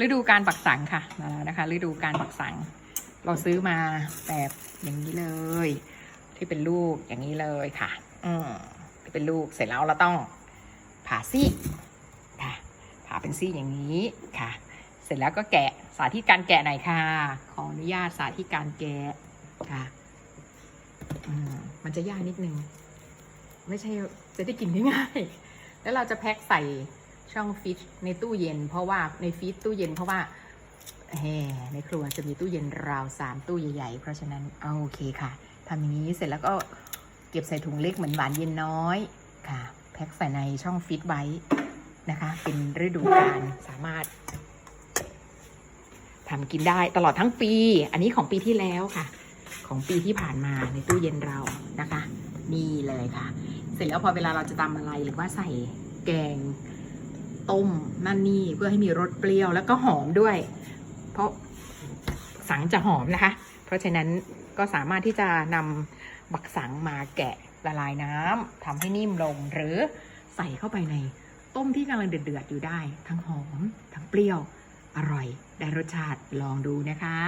ฤดูการปักสังค่ะมาแล้วนะคะ ฤดูการปักสัง เราซื้อมาแบบอย่างนี้เลย ที่เป็นลูกอย่างนี้เลยค่ะ อืมที่เป็นลูกเสร็จแล้วเราต้องผ่าซี่ค่ะ ผ่าเป็นซี่อย่างนี้ค่ะ เสร็จแล้วก็แกะสาธิตการแกะหน่อยค่ะ ขออนุญาตสาธิตการแกะค่ะอืมมันจะยากนิดนึง ไม่ใช่จะได้กินง่ายๆแล้วเราจะแพ็คใส่ ช่องฟิตในตู้เย็น เพราะว่าในฟิตตู้เย็นเพราะว่าแหในครัวจะมีตู้เย็นราวสามตู้ใหญ่ๆ เพราะฉะนั้นเอาโอเคค่ะทำอย่างนี้เสร็จแล้วก็เก็บใส่ถุงเล็กเหมือนหวานเย็นน้อยค่ะ แพ็คใส่ในช่องฟิตไว้นะคะ เป็นฤดูกาลสามารถทำกินได้ตลอดทั้งปี อันนี้ของปีที่แล้วค่ะ ของปีที่ผ่านมาในตู้เย็นเรานะคะ นี่เลยค่ะ เสร็จแล้วพอเวลาเราจะตำอะไรหรือว่าใส่แกง ต้มนั่นนี่เพื่อให้มีรสเปรี้ยวแล้วก็หอมด้วย เพราะสังจะหอมนะคะ เพราะฉะนั้นก็สามารถที่จะนำบักสังมาแกะละลายน้ำทำให้นิ่มลงหรือใส่เข้าไปในต้มที่กำลังเดือดๆอยู่ได้ ทั้งหอม ทั้งเปรี้ยว อร่อย ได้รสชาติลองดูนะคะ